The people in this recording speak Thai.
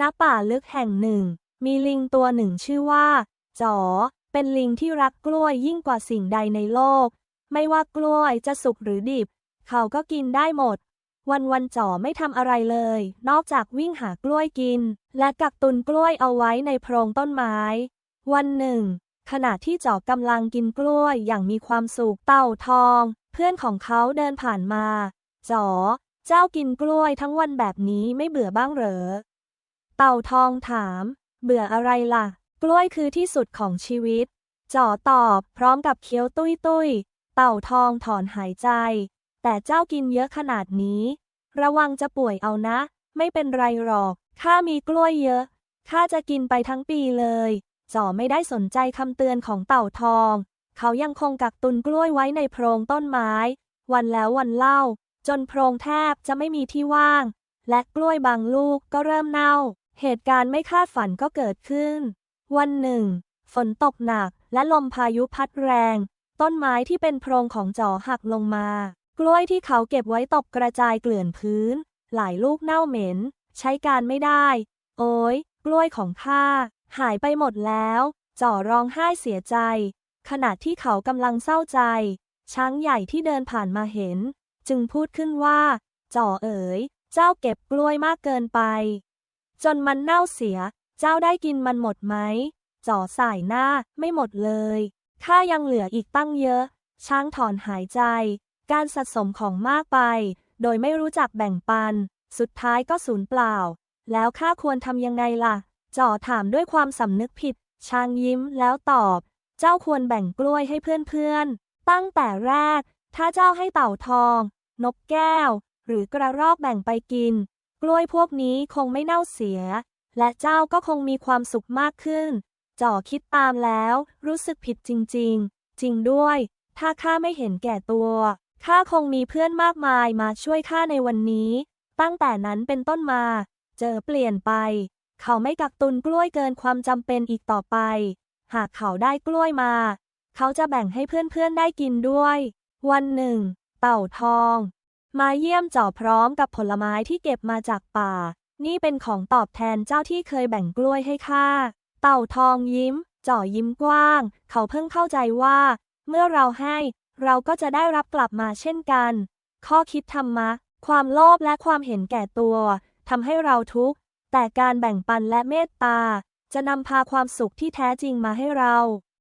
ณป่าลึกแห่งหนึ่ง มีลิงตัวหนึ่งชื่อว่า จ๋อ เป็นลิงที่รักกล้วยยิ่งกว่าสิ่งใดในโลก ไม่ว่ากล้วยจะสุกหรือดิบ เขาก็กินได้หมด วันวันๆจ๋อไม่ทำอะไรเลย นอกจากวิ่งหากล้วยกิน และกักตุนกล้วยเอาไว้ในโพรงต้นไม้ วันหนึ่ง ขณะที่จ๋อกำลังกินกล้วยอย่างมีความสุขเต่าทอง เพื่อนของเขาเดินผ่านมา จ๋อ เจ้ากินกล้วยทั้งวันแบบนี้ไม่เบื่อบ้างเหรอ เต่าทองถาม เบื่ออะไรล่ะ กล้วยคือที่สุดของชีวิตจ๋อตอบ พร้อมกับเคี้ยวตุ้ยตุ้ยเต่าทองถอนหายใจ แต่เจ้ากินเยอะขนาดนี้ ระวังจะป่วยเอานะ ไม่เป็นไรหรอก ข้ามีกล้วยเยอะ ข้าจะกินไปทั้งปีเลยจ๋อไม่ได้สนใจคำเตือนของเต่าทอง เขายังคงกักตุนกล้วยไว้ในโพรงต้นไม้ วันแล้ววันเล่า จนโพรงแทบจะไม่มีที่ว่าง และกล้วยบางลูกก็เริ่มเน่า เหตุการณ์ไม่คาดฝันก็เกิดขึ้น วันหนึ่ง ฝนตกหนักและลมพายุพัดแรง ต้นไม้ที่เป็นโพรงของจอหักลงมา กล้วยที่เขาเก็บไว้ตกกระจายเกลื่อนพื้น หลายลูกเน่าเหม็น ใช้การไม่ได้ โอ้ยกล้วยของข้าหายไปหมดแล้วจ๋อร้องไห้เสียใจ ขณะที่เขากำลังเศร้าใจ ช้างใหญ่ที่เดินผ่านมาเห็น จึงพูดขึ้นว่าจ๋อเอ๋ย เจ้าเก็บกล้วยมากเกินไป จนมันเน่าเสีย เจ้าได้กินมันหมดไหมจ๋อสายหน้าไม่หมดเลยข้ายังเหลืออีกตั้งเยอะ ช้างถอนหายใจ การสะสมของมากไป โดยไม่รู้จักแบ่งปัน สุดท้ายก็สูญเปล่า แล้วข้าควรทำยังไงล่ะจ๋อถามด้วยความสำนึกผิด ช้างยิ้มแล้วตอบ เจ้าควรแบ่งกล้วยให้เพื่อนๆ ตั้งแต่แรก ถ้าเจ้าให้เต่าทอง นกแก้ว หรือกระรอกแบ่งไปกิน กล้วยพวกนี้คงไม่เน่าเสีย และเจ้าก็คงมีความสุขมากขึ้น จ่อคิดตามแล้ว รู้สึกผิดจริง ๆ จริงด้วย ถ้าข้าไม่เห็นแก่ตัวข้าคงมีเพื่อนมากมายมาช่วยข้าในวันนี้ ตั้งแต่นั้นเป็นต้นมา เจอเปลี่ยนไป เขาไม่กักตุนกล้วยเกินความจำเป็นอีกต่อไป หากเขาได้กล้วยมา เขาจะแบ่งให้เพื่อนๆได้กินด้วย วันหนึ่ง เต่าทอง มาเยี่ยมจ่อพร้อมกับผลไม้ที่เก็บมาจากป่า นี่เป็นของตอบแทนเจ้าที่เคยแบ่งกล้วยให้ข้า เต่าทองยิ้ม จ่อยิ้มกว้าง เขาเพิ่งเข้าใจว่า เมื่อเราให้ เราก็จะได้รับกลับมาเช่นกัน ข้อคิดธรรมะ ความโลภและความเห็นแก่ตัวทำให้เราทุกข์ แต่การแบ่งปันและเมตตา จะนำพาความสุขที่แท้จริงมาให้เรา